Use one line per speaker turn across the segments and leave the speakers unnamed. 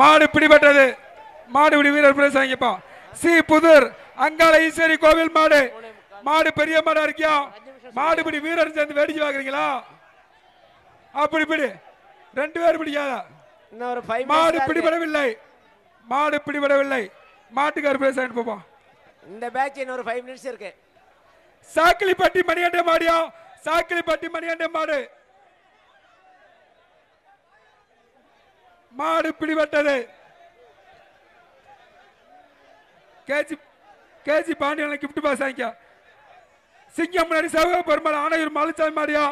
மாடு பிடிபட்டது. மாடு பிடி வீரர் பிரைஸ் வாங்கிப்பா சி. புதூர் அங்காள ஈஸ்வரி கோவில் மாடு. மாடு பெரிய மாடா இருக்கியா? மாடு பிடி வீரர் சேர்ந்து வேடிக்கை பாக்குறீங்களா அப்படி பிடி. ரெண்டு பேர் பிடிக்காதா? மாடு பிடிபடவில்லை. மாடு பிடிபடவில்லை. மாட்டுக்கார் வாங்கிட்டு போப்பா.
இந்த பேட்ச் இன்னும் ஒரு ஃபைவ் மினிட்ஸ் இருக்கு.
சாக்கிலிப்பட்டி மணிகண்ட மாடியா? சாக்கிலிப்பட்டி மணிகண்ட மாடு. மாடு பிடிபட்டது. KG KG Pandian gift pass வாங்கிக்க. சிங்கம் முன்னாடி சவக பெருமாள் ஆனையூர் மாலுச்சாமி மாடியா?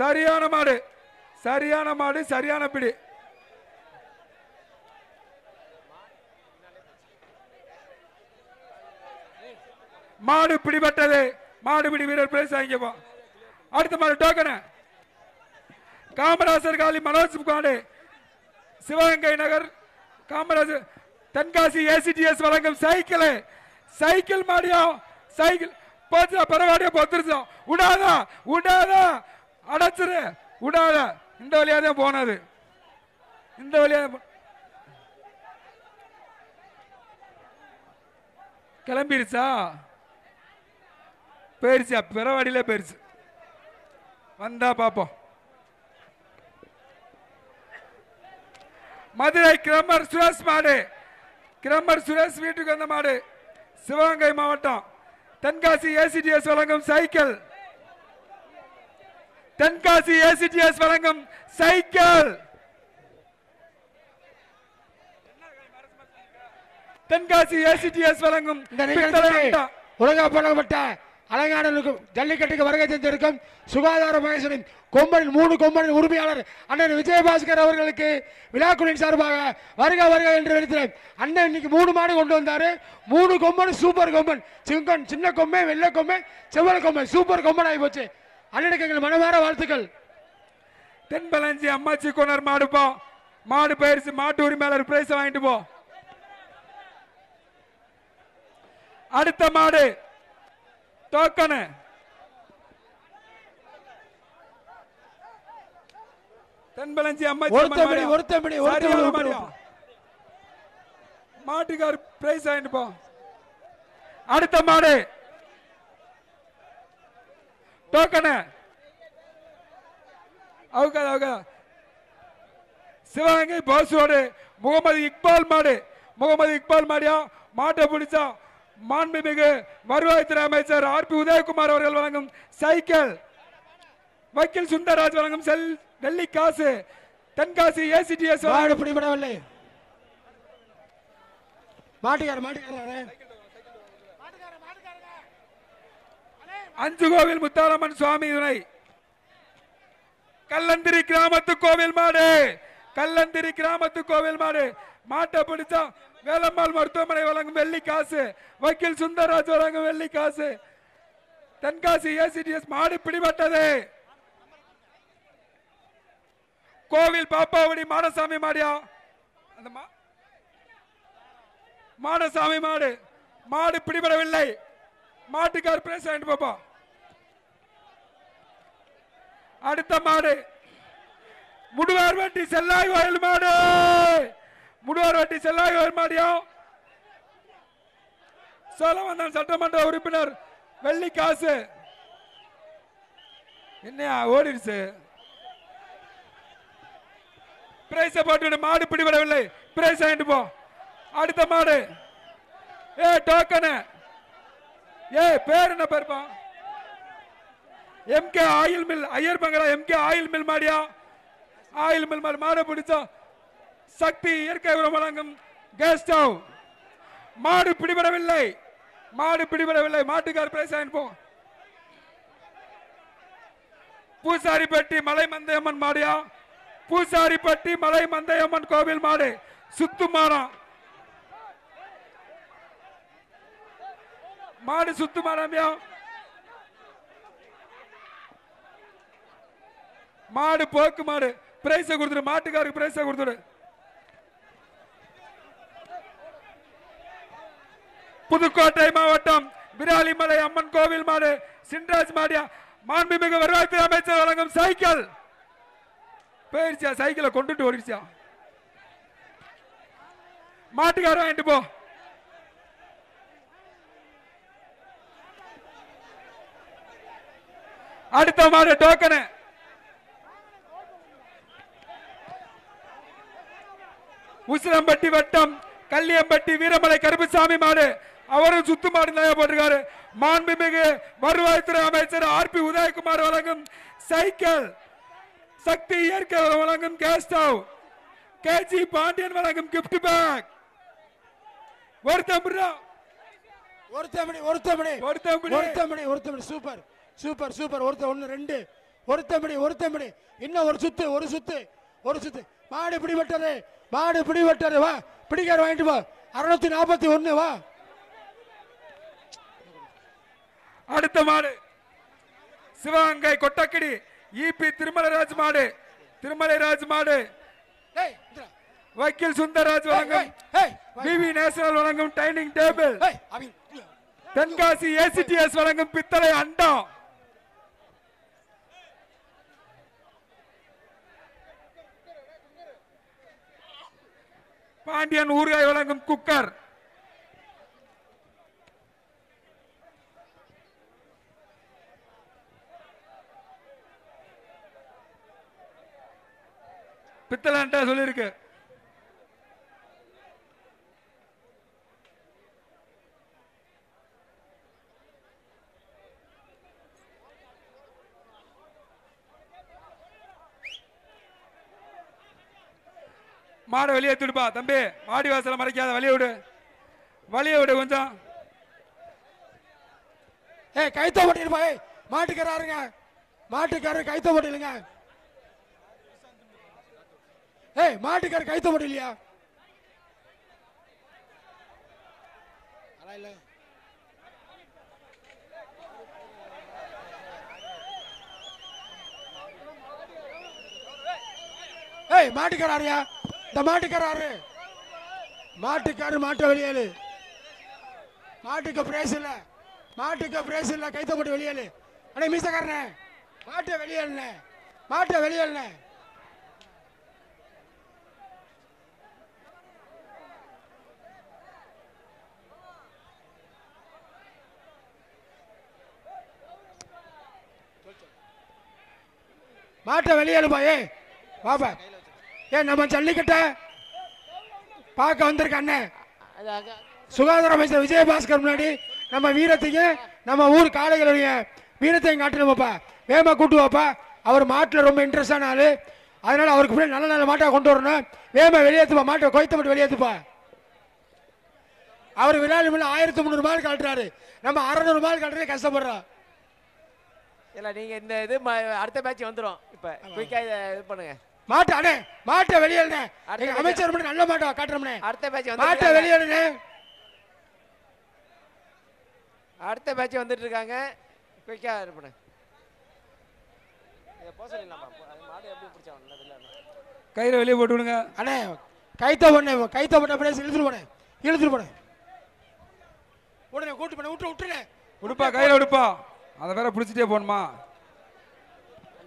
சரியான மாடு சரியான மாடு சரியான பிடி. மாடு பிடிபட்டது. மாடு பிடி வீரர் பிரைஸ் அடுத்த மாடு டோக்கனு. காமராசர் காலி மனோஜ் காடு சிவகங்கை நகர் காமராஜர் தென்காசி ஏசிடிஎஸ் வழங்கும் சைக்கிள். சைக்கிள் மாடியா? சைக்கிள். போச்சு பரவாயில்லையா? பொத்துருச்சோம் விடாதா விடாதா அடைச்சிரு. விடாத இந்த வழியா தான் போனது. இந்த வழியா போ- கிளம்பிருச்சா? போயிருச்சா. பிறவாடியிலே போயிருச்சு. வந்தா பாப்போம். மதுரை கிரமர் சுரேஷ் மாடு. கிரமர் சுரேஷ் வீட்டுக்கு வந்த மாடு. சிவகங்கை மாவட்டம். தென்காசி ஏசிடிஎஸ் வழங்கும் சைக்கிள். தென்காசி ஏசிடிஎஸ் வழங்கும் சைக்கிள். தென்காசி ஏசிடிஎஸ் வழங்கும்.
ஒழுங்கப்படப்பட்ட அலங்காடலுக்கும் ஜல்லிக்கட்டுக்கு வருகை தந்திருக்கும் சுகாதார மகேசனின் கொம்பனின் மூணு கொம்பனின் உரிமையாளர் அண்ணன் விஜயபாஸ்கர் அவர்களுக்கு விழாக்குழுவின் சார்பாக வருக வருக என்று வெளித்தேன் அண்ணன் இன்னைக்கு மூணு மாடு கொண்டு வந்தார். மூணு கொம்பன் சூப்பர் கொம்பன். சிங்கன் சின்ன கொம்பை வெள்ளை கொம்பை செவ்வல் கொம்பை சூப்பர் கொம்பன் ஆகி போச்சு. அண்ணனுக்கு எங்கள் மனமார வாழ்த்துக்கள்.
தென்பலஞ்சி அம்மாச்சி கொண்டார் போ. மாடு பயிற்சி மாட்டு உரிமையாளர் பிரைஸ் வாங்கிட்டு போ. அடுத்த மாடு டோக்கனு தென்பலஞ்சி
பிடி,
மாடியா? மாட்டுக்கார் பிரைஸ் போ. அடுத்த மாடு. டோக்கனு அவங்க அவங்க சிவகங்கை போஸோடு முகமது இக்பால் மாடு. முகமது இக்பால் மாடியா? மாட்டை பிடிச்சா மாண்புமிகு வருவாய்த்துறை அமைச்சர் ஆர் பி உதயகுமார் அவர்கள் வழங்கும் சைக்கிள். வக்கீல் சுந்தரராஜ் வழங்கும் செல் வெள்ளி காசு தென்காசி ஏசிடிஎஸ்
பிடிபடவில்லை. மாட்டுக்கார மாட்டுக்காரே
அஞ்சு கோவில் முத்தாரம்மன் சுவாமி துணை. கல்லந்திரி கிராமத்து கோவில் மாடு. கல்லந்திரி கிராமத்து கோவில் மாடு. மாட்டை பிடிச்சா வேலம்மாள் மருத்துவமனை வழங்கும் வெள்ளி காசு. வக்கீல் சுந்தரராஜ் வழங்கும் வெள்ளி காசு. தென்காசி ஏசிடிஎஸ் மாடு பிடிபட்டது. கோவில் பாப்பாவடி மாடசாமி மாடியா? அந்த மாடசாமி மாடு. மாடு பிடிபடவில்லை. மாட்டுக்கார் பிரேஸ் பாப்பா. அடுத்த மாடு. முடுவார் வண்டி செல்லாய் வயல் மாடு. முடுவார் வட்டி செல்லாக வருமாடியும் மாடியா சோழவந்தான் சட்டமன்ற உறுப்பினர் வெள்ளி காசு. என்னையா ஓடிடுச்சு? பிரைஸை போட்டு மாடு பிடிபடவில்லை. பிரைஸ் ஆகிட்டு போ. அடுத்த மாடு. ஏ டோக்கனு ஏ பேர் என்ன பேருப்பா? MK oil mill Iyer bungalow MK oil mill மாடியா? ஆயில் மில் மாடு மாடை பிடிச்சோம். சக்தி இயற்கை உரம் வழங்கும் கேஸ் ஸ்டவ் மாடு பிடிபடவில்லை. மாடு பிடிபடவில்லை. மாட்டுக்கார் பிரைஸ் அனுப்போம் பூசாரிப்பட்டி மலை மந்தையம்மன் மாடியா? பூசாரிப்பட்டி மலை மந்தையம்மன் கோவில் மாடு. சுத்து மாடம் மாடு சுத்து மாடாமியா மாடு போக்கு மாடு. பிரைஸ கொடுத்துரு மாட்டுக்காருக்கு பிரைஸ கொடுத்துரு புதுக்கோட்டை மாவட்டம் விராலிமலை அம்மன் கோவில் மாடு சின்ராஜ் மாடியா மாண்புமிகு வருவாய்த்துறை அமைச்சர் வழங்கும் சைக்கிள். போயிருச்சியா? சைக்கிளை கொண்டுட்டு ஓடிச்சியா மாட்டுக்காரன் வாங்கிட்டு போ. அடுத்த மாடு டோக்கனு உசிலம்பட்டி வட்டம் கல்லியம்பட்டி வீரமலை கருப்புசாமி மாடு. அவரும் சுத்து மாடு நிறைய போட்டிருக்காரு. மாண்புமிகு வருவாய்த்துறை அமைச்சர் ஆர் பி உதயகுமார் வழங்கும் சைக்கிள் சக்தி இயற்கை வழங்கும் கேஸ் ஸ்டவ். கேஜி பாண்டியன் வழங்கும் கிஃப்ட் பேக் ஒருத்தன் புரியா
ஒருத்தமணி ஒருத்தமணி
ஒருத்தமணி.
ஒருத்தமணி ஒருத்தமணி சூப்பர் சூப்பர் சூப்பர். ஒருத்த ஒன்று ரெண்டு. ஒருத்தமணி ஒருத்தமணி இன்னும் ஒரு சுத்து ஒரு சுத்து ஒரு சுத்து. மாடு பிடிபட்டது மாடு பிடிபட்டது. வா பிடிக்கார வாங்கிட்டு வா அறுநூத்தி நாற்பத்தி ஒன்று வா.
அடுத்த மாடு. சிவகங்கை கொட்டக்கடி இபி திருமலராஜ் மாடு. திருமலைராஜ் மாடு.
ஏய் இந்தா.
வக்கீல் சுந்தரராஜ்
ஏய்,
வழங்கும்.
ஏய், ஏய், வா.
விவி நேஷனல் வழங்கும் டைனிங் டேபிள். தென்காசி ஏசிடிஎஸ் வழங்கும் பித்தளை அண்டம். பாண்டியன் ஊறுகாய் வழங்கும் குக்கர். பித்தளை சொல்லியிருக்கு. மாடை வெளியே எடுத்துடுப்பா தம்பி. மாடி வாசலை மறைக்காத வழிய விடு. வழிய விடு கொஞ்சம்.
ஏ கைத்த போட்டிருப்பா மாட்டுக்காரருங்க. மாட்டுக்காரர் கைத்த போட்டிருங்க ஏய் மாட்டுக்காரர் கைத்த போட்டிலையா இல்ல. ஏய் மாட்டுக்காரரியா இந்த மாட்டுக்காரரு மாட்டுக்காரு மாட்டை வெளியேளு மாட்டுக்கு பிரேஸ் இல்ல. மாட்டுக்கு பிரேஸ் இல்ல. கைத்த போட்டு வெளியேளு அடே மீசக்காரனே. மாட்டை வெளியேழுனே மாட்டை வெளியேழுனே மாட்டை வெளியேழுப்பா ஏ பாப்பா ஏ நம்ம ஜல்லிக்கட்டை பார்க்க வந்திருக்க அண்ணன் சுகாதார அமைச்சர் விஜயபாஸ்கர் முன்னாடி நம்ம வீரத்தையும் நம்ம ஊர் காளைகளுடைய வீரத்தையும் காட்டணுமாப்பா வேகமாக கூட்டு வாப்பா. அவர் மாட்டில் ரொம்ப இன்ட்ரெஸ்டான ஆள். அதனால் அவருக்கு பின்னாடி நல்ல நல்ல மாட்டை கொண்டு வரணும். வேகமாக வெளியேற்றுப்பா மாட்டை கொய்த்த மட்டும் வெளியேற்றுப்பா அவர் விளையாடு முன்ன ஆயிரத்தி முந்நூறு மார்க் காட்டுறாரு நம்ம அறநூறு மார்க் காட்டுறதே கஷ்டப்படுறோம்.
இல்ல நீங்க இந்த இது அடுத்த மேட்ச் வந்துரும். இப்ப குயிக்கா இதை இது பண்ணுங்க.
மாட்டை அண்ணே மாட்டை
match.
அமைச்சர் மட்டும் நல்ல மாட்டை காட்டுறோம்னே.
அடுத்த மேட்ச்
மாட்டை
வந்து
வெளியேறுனே
அடுத்த மேட்ச் வந்துட்டு இருக்காங்க. குயிக்கா இது வெளில
கயிறை வெளியே போட்டு விடுங்க.
அண்ணே கைத்த பண்ண கைத்த பண்ண அப்படியே இழுத்துட்டு போனேன் இழுத்துட்டு போனேன் உடனே கூட்டு பண்ண விட்டு விட்டுனே
உடுப்பா கையில உடுப்பா. அதை வேற பிடிச்சிட்டே போகணுமா?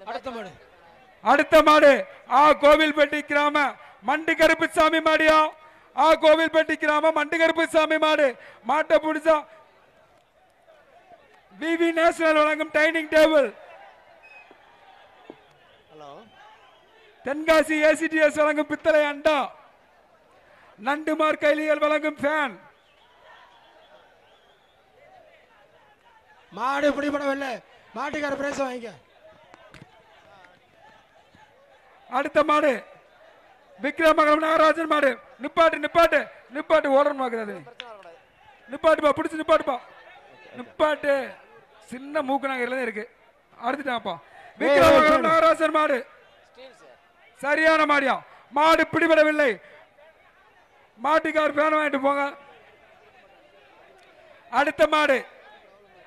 அடுத்த மாடு.
அடுத்த மாடு. ஆ கோவில்பட்டி கிராம மண்டு கருப்புசாமி மாடியா? ஆ கோவில்பட்டி கிராம மண்டு கருப்புசாமி மாடு. மாட்டை பிடிச்சா விவி நேஷனல் வழங்கும் dining table.
Hello.
Tenkasi ACDS வழங்கும் பித்தளை அண்டா. நண்டுமார் கைலியல் வழங்கும் ஃபேன்.
மாடு பிடிபடவில்லை. மாட்டுக்கார பிரேச வாங்கிக்க.
அடுத்த மாடு. விக்ரமங்கலம் நாகராஜன் மாடு. நிப்பாட்டு நிப்பாட்டு. நிப்பாட்டு ஓடணும் பார்க்குறது நிப்பாட்டுப்பா பிடிச்சி நிப்பாட்டுப்பா. நிப்பாட்டு. சின்ன மூக்கு நகரில் தான் இருக்கு. அடுத்துட்டாப்பா விக்ரமங்கலம் நாகராஜன் மாடு. சரியான மாடியா. மாடு பிடிபடவில்லை. மாட்டுக்கார் பேன வாங்கிட்டு போங்க. அடுத்த மாடு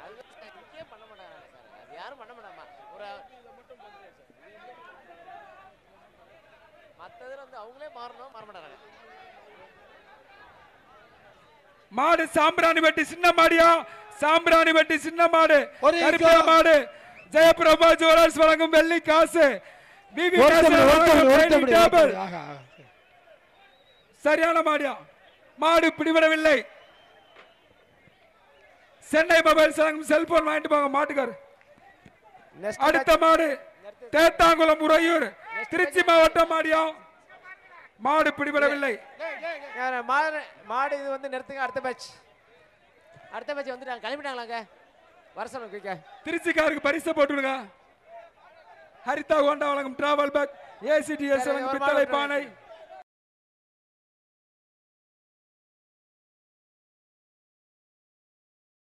அது முக்கியம் பண்ண மாட்டாங்க சார் அது யாரும் பண்ண மாட்டாமா ஒரு மற்றதுல வந்து அவங்களே மாறணும் மாற மாட்டாங்க.
மாடு சாம்பிராணி வெட்டி சின்ன மாடியா? சாம்பிராணி வெட்டி சின்ன மாடு.
நிமிஷம்.
மாடு. ஜெயபிரபா ஜுவலர்ஸ் வழங்கும் வெள்ளி காசு. சரியான மாடியா? மாடு பிடிபடவில்லை. சென்னை மொபைல்ஸ் வழங்கும் செல்போன் வாங்கிட்டு போங்க மாட்டுக்கார். அடுத்த மாடு தேத்தாங்குளம் உறையூர். திருச்சி மாவட்டம் மாடியா? மாடு பிடிபடவில்லை.
மாடு மாடு இது வந்து நிறுத்துங்க அடுத்த மேட்ச் அடுத்த மேட்ச் வந்துட்டாங்க கிளம்பிட்டாங்களாங்க? வர சொல்லுங்க குயிக்கா
திருச்சிக்காருக்கு பரிசு போட்டுடுங்க ஹரிதா ஹோண்டா வழங்கும் டிராவல் பேக் ஏசிடிஎஸ் வழங்கும் பித்தளை பானை.